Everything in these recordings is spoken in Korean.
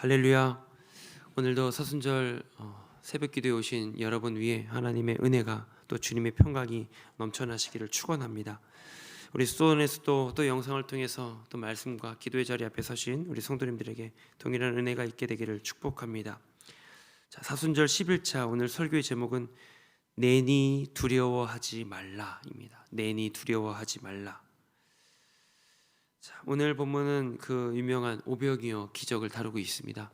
할렐루야. 오늘도 서순절 어, 새벽 기도에 오신 여러분 위에 하나님의 은혜가 또 주님의 평강이 넘쳐나시기를 축원합니다. 우리 수도원에서도 또 영상을 통해서 또 말씀과 기도의 자리 앞에 서신 우리 성도님들에게 동일한 은혜가 있게 되기를 축복합니다. 자, 사순절 11차 오늘 설교의 제목은 내니 두려워하지 말라입니다. 내니 두려워하지 말라. 자, 오늘 본문은 그 유명한 오병이어 기적을 다루고 있습니다.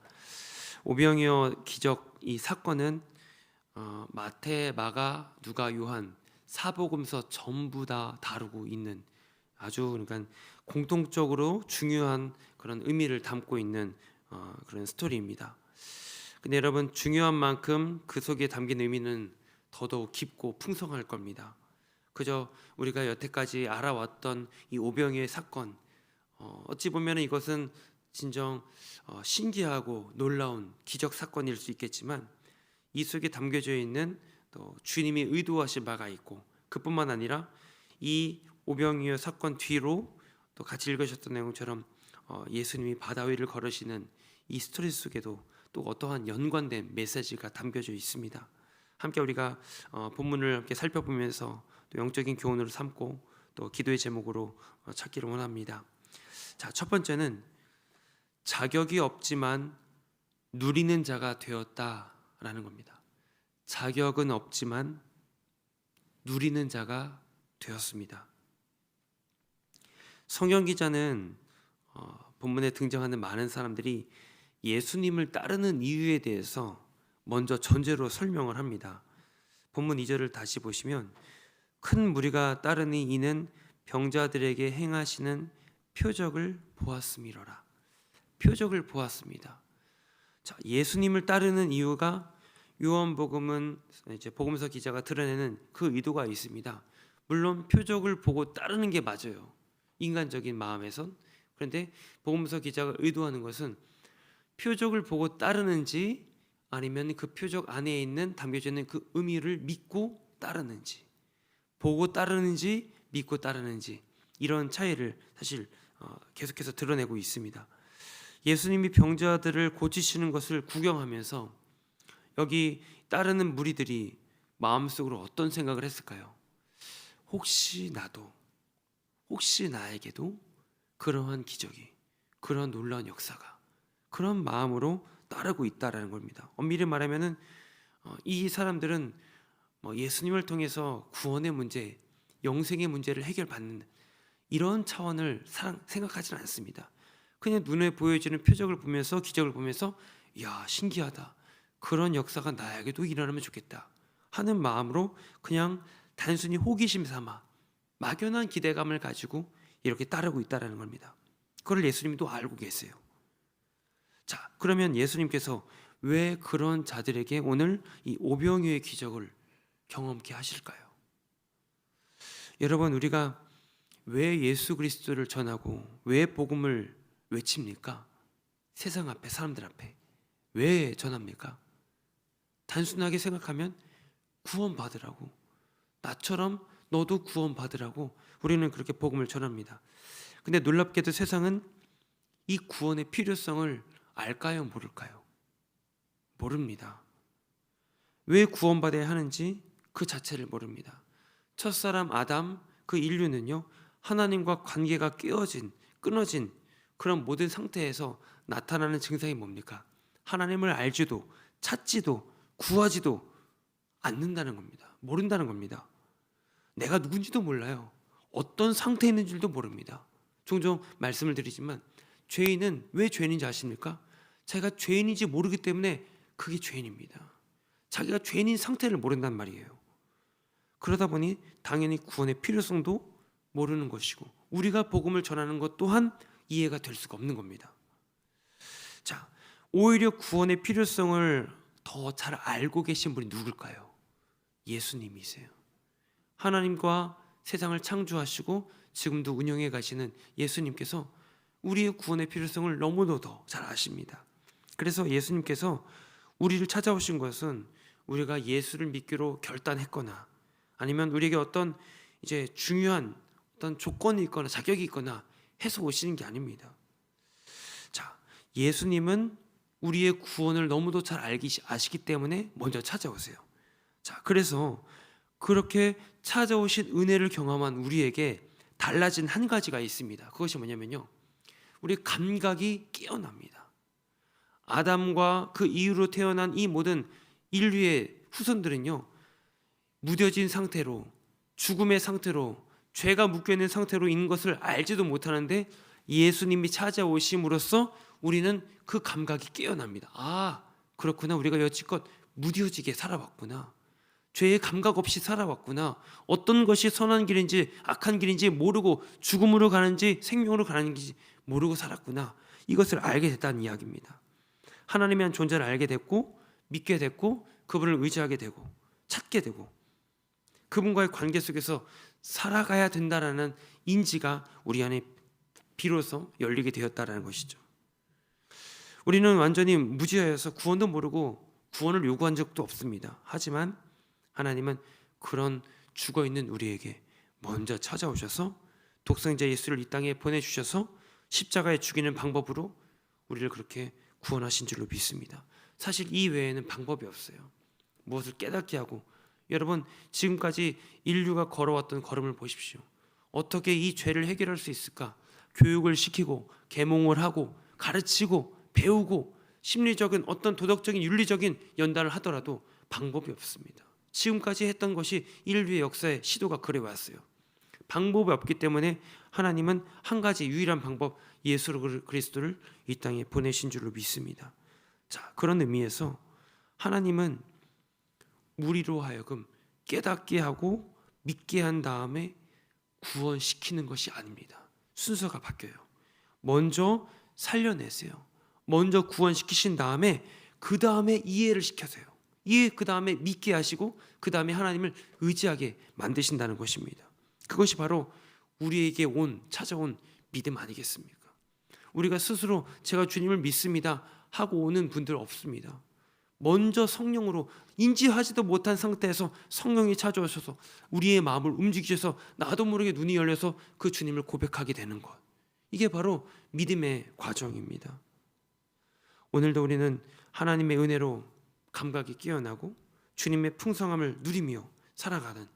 오병이어 기적 이 사건은 어, 마태, 마가, 누가, 요한 사복음서 전부 다 다루고 있는 아주 그러니까 공통적으로 중요한 그런 의미를 담고 있는 어, 그런 스토리입니다. 근데 여러분 중요한 만큼 그 속에 담긴 의미는 더더욱 깊고 풍성할 겁니다. 그저 우리가 여태까지 알아왔던 이 오병이어의 사건 어, 어찌 보면 이것은 진정 어, 신기하고 놀라운 기적 사건일 수 있겠지만 이 속에 담겨져 있는 또 주님이 의도하신 바가 있고 그뿐만 아니라 이 오병이어 사건 뒤로 또 같이 읽으셨던 내용처럼 어, 예수님이 바다 위를 걸으시는 이 스토리 속에도 또 어떠한 연관된 메시지가 담겨져 있습니다. 함께 우리가 어, 본문을 함께 살펴보면서 또 영적인 교훈으로 삼고 또 기도의 제목으로 어, 찾기를 원합니다. 자, 첫 번째는 자격이 없지만 누리는 자가 되었다라는 겁니다. 자격은 없지만 누리는 자가 되었습니다. 성경 기자는 어, 본문에 등장하는 많은 사람들이 예수님을 따르는 이유에 대해서 먼저 전제로 설명을 합니다. 본문 2절을 다시 보시면 큰 무리가 따르니 이는 병자들에게 행하시는 표적을 보았음이로라. 표적을 보았습니다. 자, 예수님을 따르는 이유가 요한복음은 이제 복음서 기자가 드러내는 그 의도가 있습니다. 물론 표적을 보고 따르는 게 맞아요. 인간적인 마음에선 그런데 복음서 기자가 의도하는 것은 표적을 보고 따르는지 아니면 그 표적 안에 있는 담겨져 있는 그 의미를 믿고 따르는지 보고 따르는지 믿고 따르는지 이런 차이를 사실 어, 계속해서 드러내고 있습니다. 예수님이 병자들을 고치시는 것을 구경하면서 여기 따르는 무리들이 마음속으로 어떤 생각을 했을까요? 혹시 나도 혹시 나에게도 그러한 기적이 그러한 놀라운 역사가 그런 마음으로 따르고 있다라는 겁니다. 엄밀히 말하면은 어, 이 사람들은 뭐 예수님을 통해서 구원의 문제, 영생의 문제를 해결받는 이런 차원을 생각하지는 않습니다. 그냥 눈에 보여지는 표적을 보면서 기적을 보면서 야 신기하다 그런 역사가 나에게도 일어나면 좋겠다 하는 마음으로 그냥 단순히 호기심 삼아 막연한 기대감을 가지고 이렇게 따르고 있다라는 겁니다. 그걸 예수님도 알고 계세요. 자, 그러면 예수님께서 왜 그런 자들에게 오늘 이 오병이어의 기적을 경험케 하실까요? 여러분 우리가 왜 예수 그리스도를 전하고 왜 복음을 외칩니까? 세상 앞에 사람들 앞에 왜 전합니까? 단순하게 생각하면 구원 받으라고 나처럼 너도 구원 받으라고 우리는 그렇게 복음을 전합니다. 근데 놀랍게도 세상은 이 구원의 필요성을 알까요, 모를까요? 모릅니다. 왜 구원받아야 하는지 그 자체를 모릅니다. 첫사람 아담 그 인류는요 하나님과 관계가 깨어진 끊어진 그런 모든 상태에서 나타나는 증상이 뭡니까? 하나님을 알지도 찾지도 구하지도 않는다는 겁니다. 모른다는 겁니다. 내가 누군지도 몰라요. 어떤 상태에 있는 줄도 모릅니다. 종종 말씀을 드리지만 죄인은 왜 죄인인지 아십니까? 자기가 죄인인지 모르기 때문에 그게 죄인입니다. 자기가 죄인인 상태를 모른단 말이에요. 그러다 보니 당연히 구원의 필요성도 모르는 것이고 우리가 복음을 전하는 것 또한 이해가 될 수가 없는 겁니다. 자, 오히려 구원의 필요성을 더 잘 알고 계신 분이 누굴까요? 예수님이세요. 하나님과 세상을 창조하시고 지금도 운영해 가시는 예수님께서 우리의 구원의 필요성을 너무도 더 잘 아십니다. 그래서 예수님께서 우리를 찾아오신 것은 우리가 예수를 믿기로 결단했거나 아니면 우리에게 어떤 이제 중요한 어떤 조건이 있거나 자격이 있거나 해서 오시는 게 아닙니다. 자, 예수님은 우리의 구원을 너무도 잘 알기 아시기 때문에 먼저 찾아오세요. 자, 그래서 그렇게 찾아오신 은혜를 경험한 우리에게 달라진 한 가지가 있습니다. 그것이 뭐냐면요. 우리 감각이 깨어납니다. 아담과 그 이후로 태어난 이 모든 인류의 후손들은요. 무뎌진 상태로 죽음의 상태로 죄가 묶여 있는 상태로 있는 것을 알지도 못하는데 예수님이 찾아오심으로써 우리는 그 감각이 깨어납니다. 아, 그렇구나. 우리가 여지껏 무뎌지게 살아왔구나. 죄의 감각 없이 살아왔구나. 어떤 것이 선한 길인지 악한 길인지 모르고 죽음으로 가는지 생명으로 가는지 모르고 살았구나. 이것을 알게 됐다는 이야기입니다. 하나님의 한 존재를 알게 됐고 믿게 됐고 그분을 의지하게 되고 찾게 되고 그분과의 관계 속에서 살아가야 된다라는 인지가 우리 안에 비로소 열리게 되었다라는 것이죠. 우리는 완전히 무지하여서 구원도 모르고 구원을 요구한 적도 없습니다. 하지만 하나님은 그런 죽어 있는 우리에게 먼저 찾아오셔서 독생자 예수를 이 땅에 보내 주셔서 십자가에 죽이는 방법으로 우리를 그렇게 구원하신 줄로 믿습니다. 사실 이 외에는 방법이 없어요. 무엇을 깨닫게 하고 여러분 지금까지 인류가 걸어왔던 걸음을 보십시오. 어떻게 이 죄를 해결할 수 있을까? 교육을 시키고 계몽을 하고 가르치고 배우고 심리적인 어떤 도덕적인 윤리적인 연단을 하더라도 방법이 없습니다. 지금까지 했던 것이 인류의 역사의 시도가 그래 왔어요. 방법이 없기 때문에 하나님은 한 가지 유일한 방법 예수 그리스도를 이 땅에 보내신 줄로 믿습니다. 자, 그런 의미에서 하나님은 우리로 하여금 깨닫게 하고 믿게 한 다음에 구원시키는 것이 아닙니다. 순서가 바뀌어요. 먼저 살려내세요. 먼저 구원시키신 다음에 그 다음에 이해를 시켜세요. 이해 그 다음에 믿게 하시고 그 다음에 하나님을 의지하게 만드신다는 것입니다. 그것이 바로 우리에게 온 찾아온 믿음 아니겠습니까? 우리가 스스로 제가 주님을 믿습니다 하고 오는 분들 없습니다. 먼저 성령으로 인지하지도 못한 상태에서 성령이 찾아오셔서 우리의 마음을 움직이셔서 나도 모르게 눈이 열려서 그 주님을 고백하게 되는 것. 이게 바로 믿음의 과정입니다. 오늘도 우리는 하나님의 은혜로 감각이 깨어나고 주님의 풍성함을 누리며 살아가는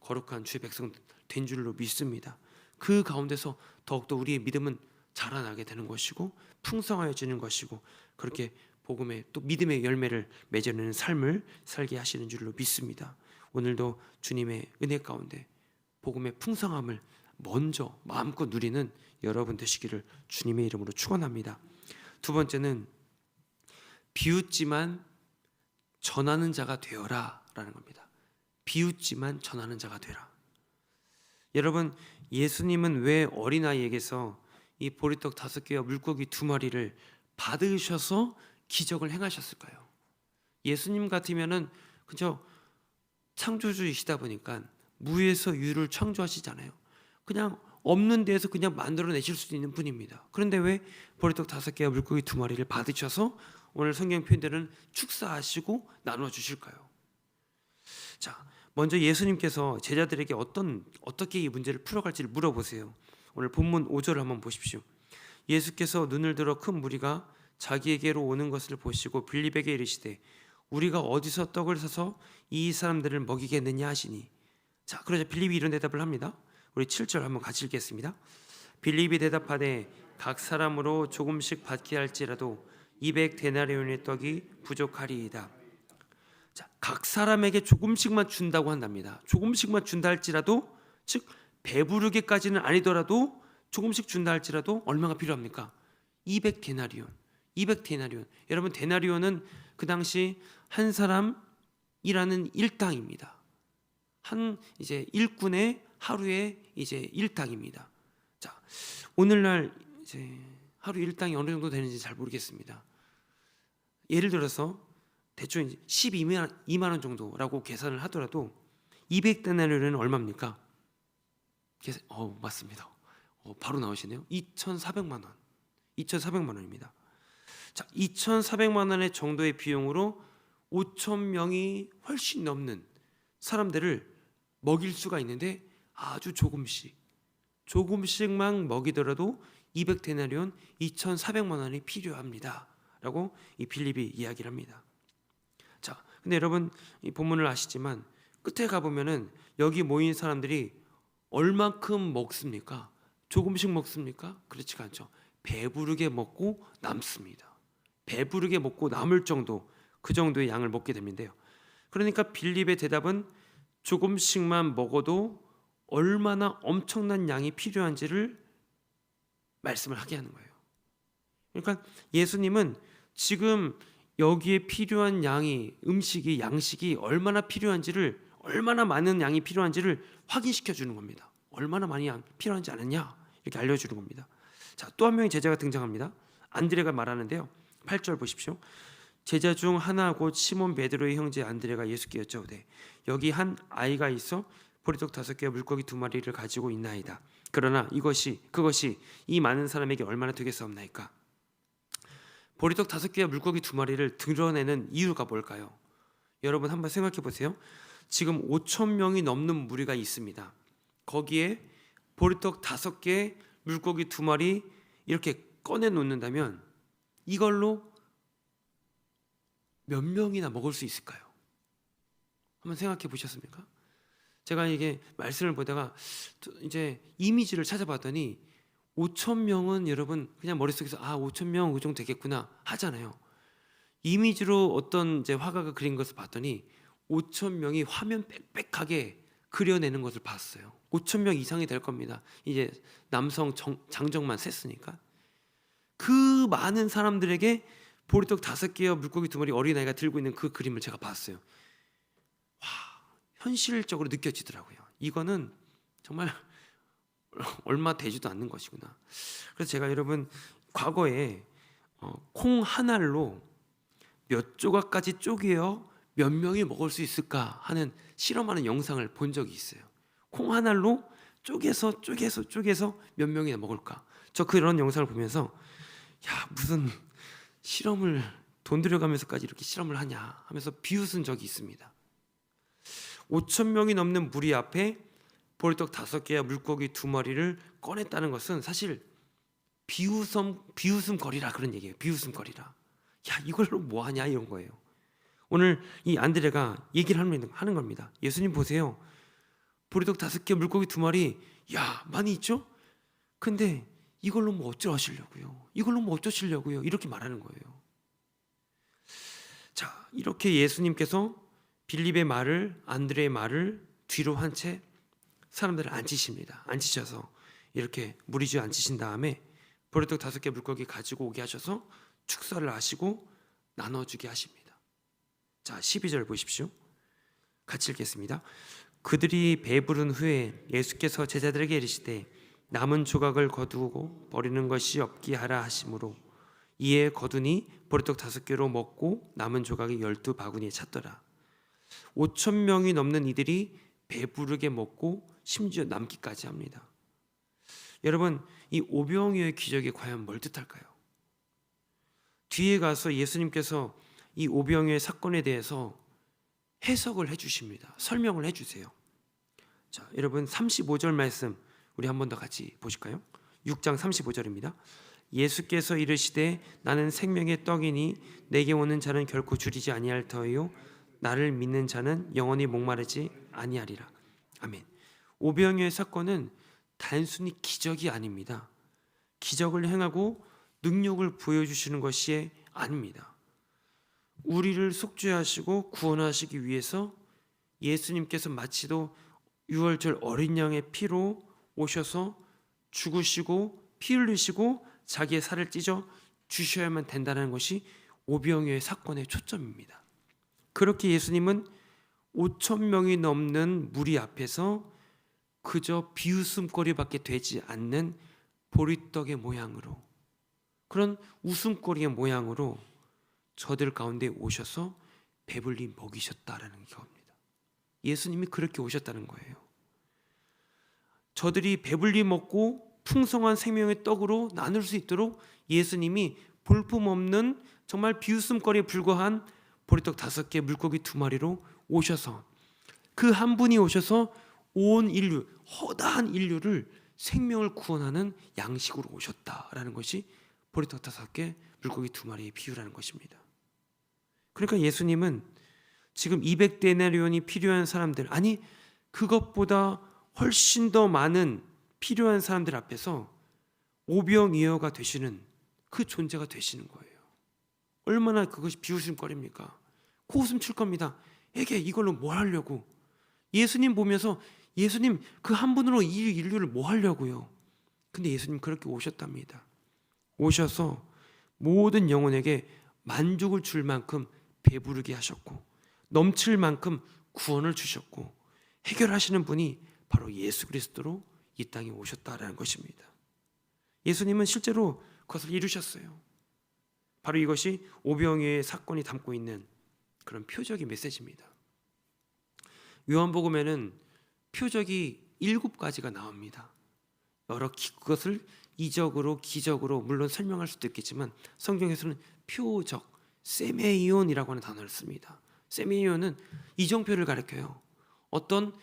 거룩한 주의 백성 된 줄로 믿습니다. 그 가운데서 더욱더 우리의 믿음은 자라나게 되는 것이고 풍성하여지는 것이고 그렇게 복음의 또 믿음의 열매를 맺어내는 삶을 살게 하시는 줄로 믿습니다. 오늘도 주님의 은혜 가운데 복음의 풍성함을 먼저 마음껏 누리는 여러분 되시기를 주님의 이름으로 축원합니다. 두 번째는 비웃지만 전하는 자가 되어라라는 겁니다. 비웃지만 전하는 자가 되라. 여러분 예수님은 왜 어린아이에게서 이 보리떡 다섯 개와 물고기 두 마리를 받으셔서 기적을 행하셨을까요? 예수님 같으면은 그저 창조주이시다 보니까 무에서 유를 창조하시잖아요. 그냥 없는 데에서 그냥 만들어내실 수 있는 분입니다. 그런데 왜 보리떡 다섯 개와 물고기 두 마리를 받으셔서 오늘 성경 표현대로는 축사하시고 나눠 주실까요? 자, 먼저 예수님께서 제자들에게 어떤 어떻게 이 문제를 풀어갈지를 물어보세요. 오늘 본문 5절을 한번 보십시오. 예수께서 눈을 들어 큰 무리가 자기에게로 오는 것을 보시고 빌립에게 이르시되 우리가 어디서 떡을 사서 이 사람들을 먹이겠느냐 하시니 자 그러자 빌립이 이런 대답을 합니다. 우리 7절 한번 같이 읽겠습니다. 빌립이 대답하되 각 사람으로 조금씩 받게 할지라도 200 데나리온의 떡이 부족하리이다. 자, 각 사람에게 조금씩만 준다고 한답니다. 조금씩만 준다 할지라도 즉 배부르게까지는 아니더라도 조금씩 준다 할지라도 얼마가 필요합니까? 200 데나리온. 200 데나리온. 여러분 데나리온은 그 당시 한 사람 일하는 일당입니다. 한 이제 일꾼의 하루에 이제 일당입니다. 자, 오늘날 이제 하루 일당이 어느 정도 되는지 잘 모르겠습니다. 예를 들어서 대충 12만 2만 원 정도라고 계산을 하더라도 200 데나리온은 얼마입니까? 계산, 어 맞습니다. 어, 바로 나오시네요. 2,400만 원. 2,400만 원입니다. 자, 2,400만 원의 정도의 비용으로 5천 명이 훨씬 넘는 사람들을 먹일 수가 있는데 아주 조금씩 조금씩만 먹이더라도 200데나리온 2,400만 원이 필요합니다. 라고 이 빌립이 이야기를 합니다. 자, 근데 여러분 이 본문을 아시지만 끝에 가 보면은 여기 모인 사람들이 얼만큼 먹습니까? 조금씩 먹습니까? 그렇지가 않죠. 배부르게 먹고 남습니다. 배부르게 먹고 남을 정도 그 정도의 양을 먹게 됩니다요. 그러니까 빌립의 대답은 조금씩만 먹어도 얼마나 엄청난 양이 필요한지를 말씀을 하게 하는 거예요. 그러니까 예수님은 지금 여기에 필요한 양이 음식이 양식이 얼마나 필요한지를 얼마나 많은 양이 필요한지를 확인시켜 주는 겁니다. 얼마나 많이 양 필요한지 아느냐 이렇게 알려주는 겁니다. 자, 또 한 명의 제자가 등장합니다. 안드레가 말하는데요. 8절 보십시오. 제자 중 하나 곧 시몬 베드로의 형제 안드레가 예수께 여쭤오되 여기 한 아이가 있어 보리떡 다섯 개와 물고기 두 마리를 가지고 있나이다. 그러나 이것이 그것이 이 많은 사람에게 얼마나 되겠사옵나이까? 보리떡 다섯 개와 물고기 두 마리를 드러내는 이유가 뭘까요? 여러분 한번 생각해 보세요. 지금 5천 명이 넘는 무리가 있습니다. 거기에 보리떡 다섯 개, 물고기 두 마리 이렇게 꺼내 놓는다면 이걸로 몇 명이나 먹을 수 있을까요? 한번 생각해 보셨습니까? 제가 이게 말씀을 보다가 이제 이미지를 찾아봤더니 5천 명은 여러분 그냥 머릿속에서 아 5천 명그 정도 되겠구나 하잖아요. 이미지로 어떤 이제 화가가 그린 것을 봤더니 5천 명이 화면 빽빽하게 그려내는 것을 봤어요. 5천 명 이상이 될 겁니다. 이제 남성 정, 장정만 셌으니까 그 많은 사람들에게 보리떡 다섯 개와 물고기 두 마리 어린아이가 들고 있는 그 그림을 제가 봤어요. 와 현실적으로 느껴지더라고요. 이거는 정말 얼마 되지도 않는 것이구나. 그래서 제가 여러분 과거에 어, 콩한 알로 몇 조각까지 쪼개어 몇 명이 먹을 수 있을까 하는 실험하는 영상을 본 적이 있어요. 콩 한 알로 쪼개서 쪼개서 쪼개서 몇 명이나 먹을까? 저 그런 영상을 보면서 야 무슨 실험을 돈 들여가면서까지 이렇게 실험을 하냐 하면서 비웃은 적이 있습니다. 5천 명이 넘는 무리 앞에 보리떡 다섯 개와 물고기 두 마리를 꺼냈다는 것은 사실 비웃음 비웃음거리라 그런 얘기예요. 비웃음거리라. 야 이걸로 뭐 하냐 이런 거예요. 오늘 이 안드레가 얘기를 하는 겁니다. 예수님 보세요. 보리떡 다섯 개, 물고기 두 마리, 야 많이 있죠? 근데 이걸로 뭐 어쩌 하시려고요? 이걸로 뭐 어쩌시려고요? 이렇게 말하는 거예요. 자 이렇게 예수님께서 빌립의 말을 안드레의 말을 뒤로 한 채 사람들을 앉히십니다. 앉히셔서 이렇게 무리지어 앉히신 다음에 보리떡 다섯 개 물고기 가지고 오게 하셔서 축사를 하시고 나눠주게 하십니다. 자, 12절 보십시오. 같이 읽겠습니다. 그들이 배부른 후에 예수께서 제자들에게 이르시되 남은 조각을 거두고 버리는 것이 없게 하라 하심으로 이에 거두니 보리떡 다섯 개로 먹고 남은 조각이 열두 바구니에 찼더라. 5천 명이 넘는 이들이 배부르게 먹고 심지어 남기까지 합니다. 여러분 이 오병이어의 기적이 과연 뭘 뜻할까요? 뒤에 가서 예수님께서 이 오병이어의 사건에 대해서 해석을 해주십니다. 설명을 해주세요. 자, 여러분 35절 말씀 우리 한 번 더 같이 보실까요? 6장 35절입니다. 예수께서 이르시되 나는 생명의 떡이니 내게 오는 자는 결코 줄이지 아니할 터요 나를 믿는 자는 영원히 목마르지 아니하리라. 아멘. 오병이어의 사건은 단순히 기적이 아닙니다. 기적을 행하고 능력을 보여주시는 것이 아닙니다. 우리를 속죄하시고 구원하시기 위해서 예수님께서 마치도 유월절 어린 양의 피로 오셔서 죽으시고 피 흘리시고 자기의 살을 찢어 주셔야만 된다는 것이 오병이어의 사건의 초점입니다. 그렇게 예수님은 5천 명이 넘는 무리 앞에서 그저 비웃음거리밖에 되지 않는 보리떡의 모양으로 그런 웃음거리의 모양으로 저들 가운데 오셔서 배불리 먹이셨다라는 겁니다. 예수님이 그렇게 오셨다는 거예요. 저들이 배불리 먹고 풍성한 생명의 떡으로 나눌 수 있도록 예수님이 볼품없는 정말 비웃음거리에 불과한 보리떡 다섯 개, 물고기 두 마리로 오셔서 그 한 분이 오셔서 온 인류, 허다한 인류를 생명을 구원하는 양식으로 오셨다라는 것이 보리떡 다섯 개, 물고기 두 마리의 비유라는 것입니다. 그러니까 예수님은 지금 200데나리온이 필요한 사람들 아니 그것보다 훨씬 더 많은 필요한 사람들 앞에서 오병이어가 되시는 그 존재가 되시는 거예요. 얼마나 그것이 비웃음거립니까? 코웃음 칠 겁니다. 에게 이걸로 뭘 하려고? 예수님 보면서 예수님 그 한 분으로 이 인류를 뭐 하려고요? 근데 예수님 그렇게 오셨답니다. 오셔서 모든 영혼에게 만족을 줄 만큼 배부르게 하셨고 넘칠 만큼 구원을 주셨고 해결하시는 분이 바로 예수 그리스도로 이 땅에 오셨다라는 것입니다. 예수님은 실제로 그것을 이루셨어요. 바로 이것이 오병이어의 사건이 담고 있는 그런 표적의 메시지입니다. 요한복음에는 표적이 일곱 가지가 나옵니다. 여러 기- 그것을 이적으로 기적으로 물론 설명할 수도 있겠지만 성경에서는 표적, 세메이온이라고 하는 단어를 씁니다. 세메이온은 이정표를 가리켜요. 어떤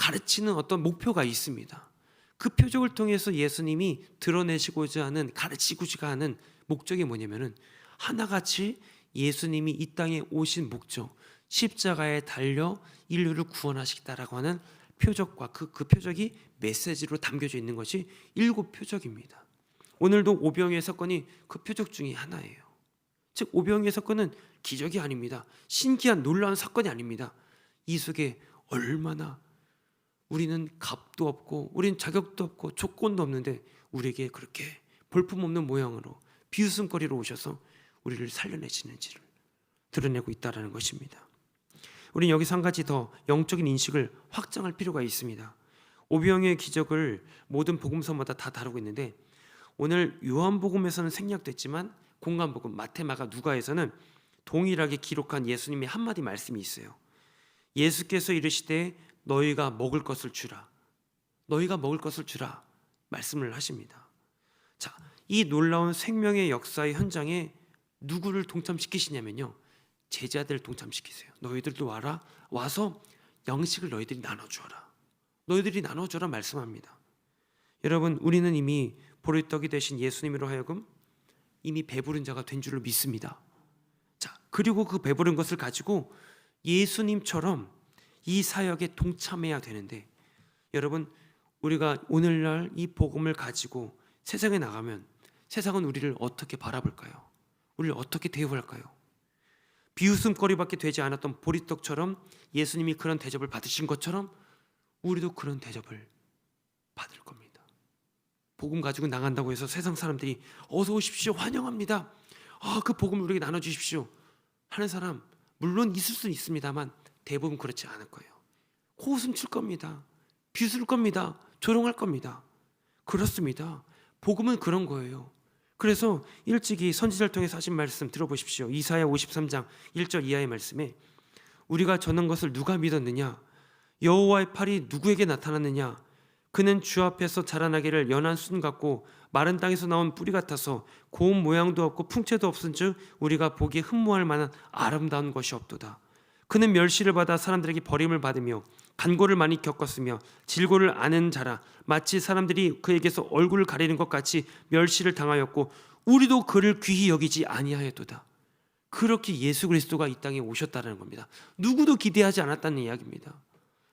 가르치는 어떤 목표가 있습니다. 그 표적을 통해서 예수님이 드러내시고자 하는 가르치고자 하는 목적이 뭐냐면은 하나같이 예수님이 이 땅에 오신 목적 십자가에 달려 인류를 구원하시겠다라고 하는 표적과 그, 그 표적이 메시지로 담겨져 있는 것이 일곱 표적입니다. 오늘도 오병이의 사건이 그 표적 중에 하나예요. 즉 오병이의 사건은 기적이 아닙니다. 신기한 놀라운 사건이 아닙니다. 이 속에 얼마나 우리는 값도 없고 우리는 자격도 없고 조건도 없는데 우리에게 그렇게 볼품없는 모양으로 비웃음거리로 오셔서 우리를 살려내시는지를 드러내고 있다라는 것입니다. 우리는 여기서 한 가지 더 영적인 인식을 확장할 필요가 있습니다. 오병이의 기적을 모든 복음서마다 다 다루고 있는데 오늘 요한복음에서는 생략됐지만 공간복음 마테마가 누가에서는 동일하게 기록한 예수님의 한마디 말씀이 있어요. 예수께서 이르시되 너희가 먹을 것을 주라. 너희가 먹을 것을 주라. 말씀을 하십니다. 자, 이 놀라운 생명의 역사의 현장에 누구를 동참시키시냐면요. 제자들을 동참시키세요. 너희들도 와라. 와서 양식을 너희들이 나눠 주어라. 너희들이 나눠 줘라 말씀합니다. 여러분, 우리는 이미 보리떡이 되신 예수님으로 하여금 이미 배부른 자가 된 줄을 믿습니다. 자, 그리고 그 배부른 것을 가지고 예수님처럼 이 사역에 동참해야 되는데 여러분 우리가 오늘날 이 복음을 가지고 세상에 나가면 세상은 우리를 어떻게 바라볼까요? 우리를 어떻게 대우할까요? 비웃음거리밖에 되지 않았던 보리떡처럼 예수님이 그런 대접을 받으신 것처럼 우리도 그런 대접을 받을 겁니다. 복음 가지고 나간다고 해서 세상 사람들이 어서 오십시오 환영합니다. 아, 그 복음 우리에게 나눠 주십시오. 하는 사람 물론 있을 수는 있습니다만 대부분 그렇지 않을 거예요. 코웃음 칠 겁니다. 비웃을 겁니다. 조롱할 겁니다. 그렇습니다. 복음은 그런 거예요. 그래서 일찍이 선지자를 통해서 하신 말씀 들어보십시오. 이사야 53장 1절 이하의 말씀에 우리가 저는 것을 누가 믿었느냐? 여호와의 팔이 누구에게 나타났느냐? 그는 주 앞에서 자라나기를 연한 순 같고 마른 땅에서 나온 뿌리 같아서 고운 모양도 없고 풍채도 없은즉 우리가 보기에 흠모할 만한 아름다운 것이 없도다. 그는 멸시를 받아 사람들에게 버림을 받으며 간고를 많이 겪었으며 질고를 아는 자라 마치 사람들이 그에게서 얼굴을 가리는 것 같이 멸시를 당하였고 우리도 그를 귀히 여기지 아니하였도다. 그렇게 예수 그리스도가 이 땅에 오셨다는 겁니다. 누구도 기대하지 않았다는 이야기입니다.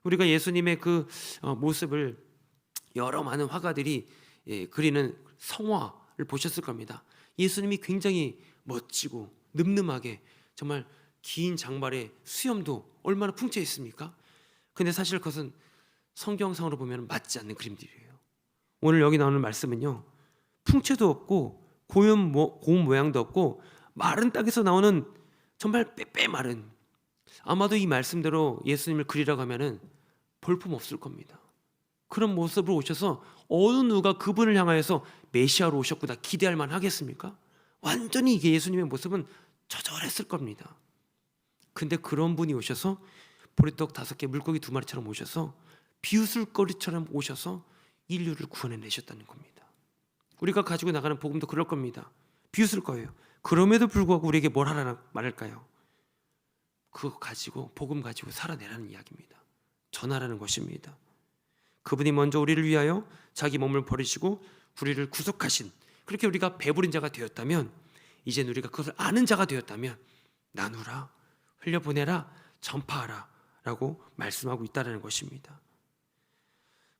우리가 예수님의 그 어, 모습을 여러 많은 화가들이 예, 그리는 성화를 보셨을 겁니다. 예수님이 굉장히 멋지고 늠름하게 정말 긴 장발에 수염도 얼마나 풍채 있습니까? 근데 사실 그것은 성경상으로 보면 맞지 않는 그림들이에요. 오늘 여기 나오는 말씀은요. 풍채도 없고 고운, 모양도 없고 마른 땅에서 나오는 정말 빼빼 마른 아마도 이 말씀대로 예수님을 그리라고 하면은 볼품 없을 겁니다. 그런 모습으로 오셔서 어느 누가 그분을 향하여서 메시아로 오셨구나 기대할 만 하겠습니까? 완전히 이게 예수님의 모습은 처절했을 겁니다. 근데 그런 분이 오셔서 보리떡 다섯 개, 물고기 두 마리처럼 오셔서 비웃을 거리처럼 오셔서 인류를 구원해 내셨다는 겁니다. 우리가 가지고 나가는 복음도 그럴 겁니다. 비웃을 거예요. 그럼에도 불구하고 우리에게 뭘 하라 말할까요? 그거 가지고 복음 가지고 살아내라는 이야기입니다. 전하라는 것입니다. 그분이 먼저 우리를 위하여 자기 몸을 버리시고 우리를 구속하신 그렇게 우리가 배부른 자가 되었다면 이제 우리가 그것을 아는 자가 되었다면 나누라, 흘려보내라, 전파하라 라고 말씀하고 있다는 것입니다.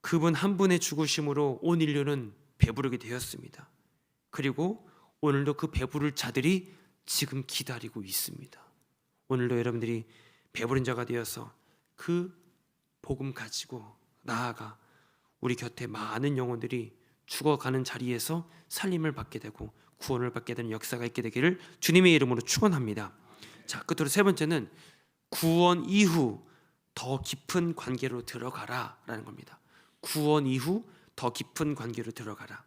그분 한 분의 죽으심으로 온 인류는 배부르게 되었습니다. 그리고 오늘도 그 배부를 자들이 지금 기다리고 있습니다. 오늘도 여러분들이 배부른 자가 되어서 그 복음 가지고 나아가 우리 곁에 많은 영혼들이 죽어가는 자리에서 살림을 받게 되고 구원을 받게 되는 역사가 있게 되기를 주님의 이름으로 축원합니다. 자, 끝으로 세 번째는 구원 이후 더 깊은 관계로 들어가라라는 겁니다. 구원 이후 더 깊은 관계로 들어가라.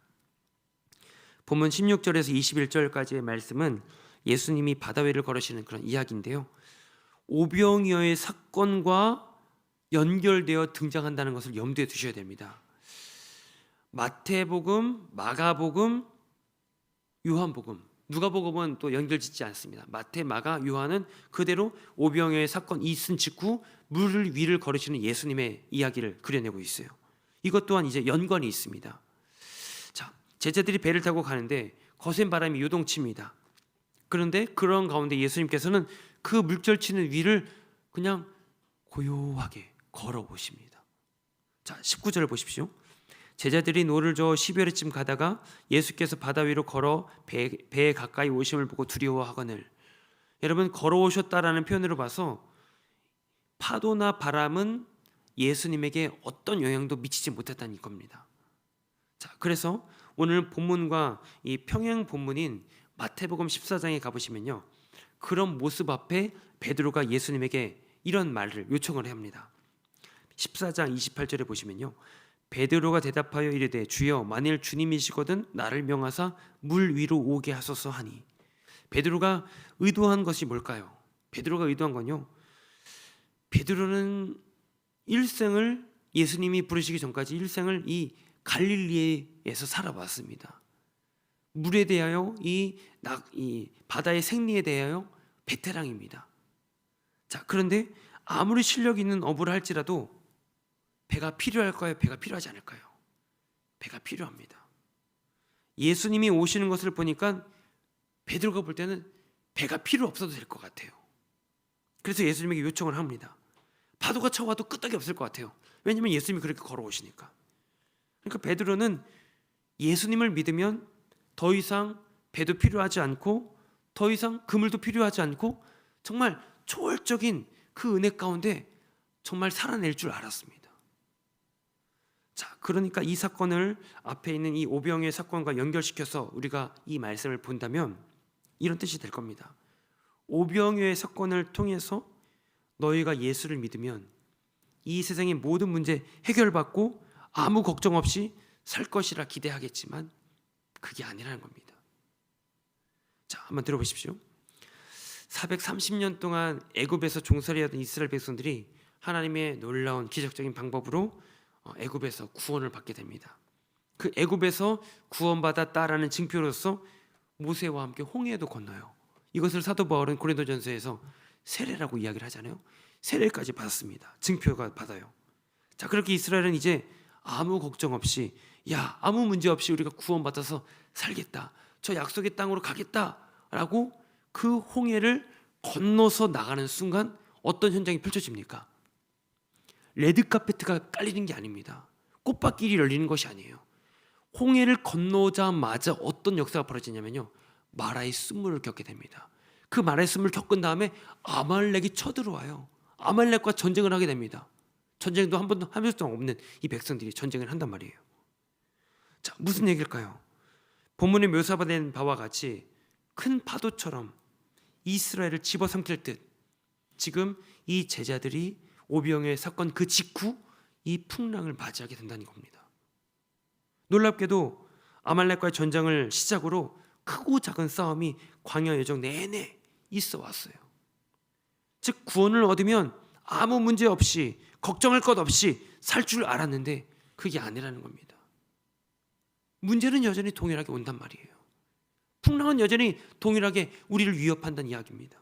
본문 16절에서 21절까지의 말씀은 예수님이 바다 위를 걸으시는 그런 이야기인데요. 오병이어의 사건과 연결되어 등장한다는 것을 염두에 두셔야 됩니다. 마태복음, 마가복음, 요한복음, 누가복음은 또 연결짓지 않습니다. 마태, 마가, 요한은 그대로 오병이어의 사건 있은 직후 물 위를 걸으시는 예수님의 이야기를 그려내고 있어요. 이것 또한 이제 연관이 있습니다. 자, 제자들이 배를 타고 가는데 거센 바람이 요동칩니다. 그런데 그런 가운데 예수님께서는 그 물결치는 위를 그냥 고요하게 걸어오십니다. 자, 19절을 보십시오. 제자들이 노를 저어 10여리쯤 가다가 예수께서 바다 위로 걸어 배, 배에 가까이 오심을 보고 두려워하거늘 여러분 걸어오셨다라는 표현으로 봐서 파도나 바람은 예수님에게 어떤 영향도 미치지 못했다는 겁니다. 자, 그래서 오늘 본문과 이 평행 본문인 마태복음 14장에 가보시면요. 그런 모습 앞에 베드로가 예수님에게 이런 말을 요청을 합니다. 14장 28절에 보시면요. 베드로가 대답하여 이르되 주여 만일 주님이시거든 나를 명하사 물 위로 오게 하소서 하니 베드로가 의도한 것이 뭘까요? 베드로가 의도한 건요. 베드로는 일생을 예수님이 부르시기 전까지 일생을 이 갈릴리에서 살아왔습니다. 물에 대하여 이, 낙, 이 바다의 생리에 대하여 베테랑입니다. 자 그런데 아무리 실력 있는 어부를 할지라도 배가 필요할까요? 배가 필요하지 않을까요? 배가 필요합니다. 예수님이 오시는 것을 보니까 베드로가 볼 때는 배가 필요 없어도 될 것 같아요. 그래서 예수님에게 요청을 합니다. 파도가 쳐와도 끄떡이 없을 것 같아요. 왜냐하면 예수님이 그렇게 걸어오시니까. 그러니까 베드로는 예수님을 믿으면 더 이상 배도 필요하지 않고 더 이상 그물도 필요하지 않고 정말 초월적인 그 은혜 가운데 정말 살아낼 줄 알았습니다. 자, 그러니까 이 사건을 앞에 있는 이 오병의 사건과 연결시켜서 우리가 이 말씀을 본다면 이런 뜻이 될 겁니다. 오병의 사건을 통해서 너희가 예수를 믿으면 이 세상의 모든 문제 해결받고 아무 걱정 없이 살 것이라 기대하겠지만 그게 아니라는 겁니다. 자, 한번 들어보십시오. 430년 동안 애굽에서 종살이하던 이스라엘 백성들이 하나님의 놀라운 기적적인 방법으로 어, 애굽에서 구원을 받게 됩니다. 그 애굽에서 구원받았다라는 징표로서 모세와 함께 홍해도 건너요. 이것을 사도 바울은 고린도전서에서 세례라고 이야기를 하잖아요. 세례까지 받았습니다. 증표가 받아요. 자, 그렇게 이스라엘은 이제 아무 걱정 없이 야, 아무 문제 없이 우리가 구원받아서 살겠다. 저 약속의 땅으로 가겠다라고 그 홍해를 건너서 나가는 순간 어떤 현장이 펼쳐집니까? 레드 카페트가 깔리는 게 아닙니다. 꽃밭길이 열리는 것이 아니에요. 홍해를 건너자마자 어떤 역사가 벌어지냐면요. 마라의 쓴물을 겪게 됩니다. 그 마라의 쓴물을 겪은 다음에 아말렉이 쳐들어와요. 아말렉과 전쟁을 하게 됩니다. 전쟁도 한 번도 한 번도 없는 이 백성들이 전쟁을 한단 말이에요. 자, 무슨 얘기일까요? 본문에 묘사된 바와 같이 큰 파도처럼 이스라엘을 집어삼킬 듯 지금 이 제자들이 오병의 사건 그 직후 이 풍랑을 맞이하게 된다는 겁니다. 놀랍게도 아말렉과의 전쟁을 시작으로 크고 작은 싸움이 광야 여정 내내 있어 왔어요. 즉 구원을 얻으면 아무 문제 없이 걱정할 것 없이 살 줄 알았는데 그게 아니라는 겁니다. 문제는 여전히 동일하게 온단 말이에요. 풍랑은 여전히 동일하게 우리를 위협한다는 이야기입니다.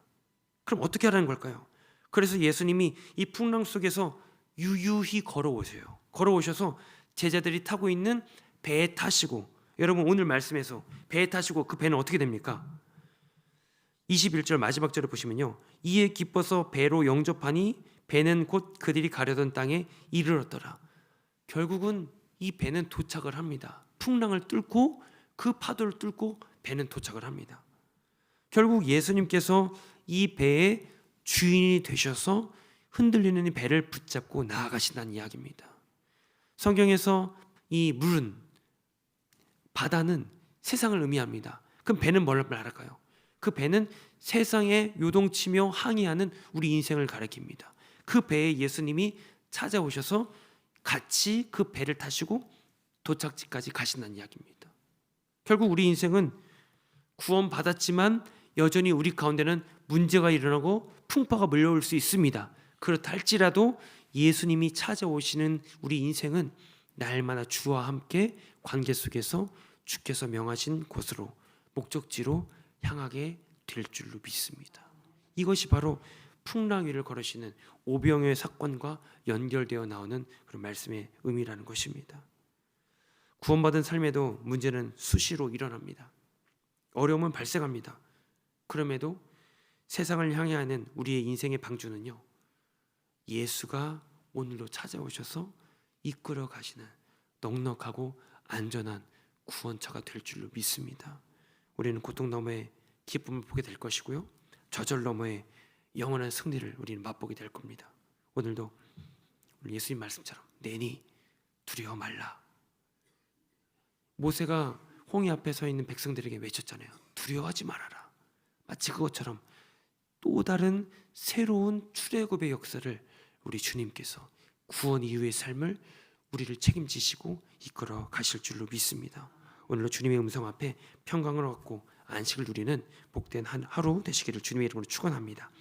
그럼 어떻게 하라는 걸까요? 그래서 예수님이 이 풍랑 속에서 유유히 걸어오세요. 걸어오셔서 제자들이 타고 있는 배에 타시고 여러분 오늘 말씀에서 배에 타시고 그 배는 어떻게 됩니까? 21절 마지막 절을 보시면요. 이에 기뻐서 배로 영접하니 배는 곧 그들이 가려던 땅에 이르렀더라. 결국은 이 배는 도착을 합니다. 풍랑을 뚫고 그 파도를 뚫고 배는 도착을 합니다. 결국 예수님께서 이 배의 주인이 되셔서 흔들리는 이 배를 붙잡고 나아가신다는 이야기입니다. 성경에서 이 물은 바다는 세상을 의미합니다. 그럼 배는 뭘 말할까요? 그 배는 세상에 요동치며 항해하는 우리 인생을 가리킵니다. 그 배에 예수님이 찾아오셔서 같이 그 배를 타시고 도착지까지 가신다는 이야기입니다. 결국 우리 인생은 구원 받았지만 여전히 우리 가운데는 문제가 일어나고 풍파가 몰려올 수 있습니다. 그렇다 할지라도 예수님이 찾아오시는 우리 인생은 날마다 주와 함께 관계 속에서 주께서 명하신 곳으로 목적지로 향하게 될 줄로 믿습니다. 이것이 바로 풍랑 위를 걸으시는 오병의 사건과 연결되어 나오는 그런 말씀의 의미라는 것입니다. 구원받은 삶에도 문제는 수시로 일어납니다. 어려움은 발생합니다. 그럼에도 세상을 향해 하는 우리의 인생의 방주는요. 예수가 오늘도 찾아오셔서 이끌어 가시는 넉넉하고 안전한 구원처가 될 줄로 믿습니다. 우리는 고통 너머의 기쁨을 보게 될 것이고요. 저절 너머의 영원한 승리를 우리는 맛보게 될 겁니다. 오늘도 우리 예수님 말씀처럼 내니 두려워 말라. 모세가 홍해 앞에 서 있는 백성들에게 외쳤잖아요. 두려워하지 말아라. 마치 그것처럼 또 다른 새로운 출애굽의 역사를 우리 주님께서 구원 이후의 삶을 우리를 책임지시고 이끌어 가실 줄로 믿습니다. 오늘로 주님의 음성 앞에 평강을 얻고 안식을 누리는 복된 한 하루 되시기를 주님의 이름으로 축원합니다.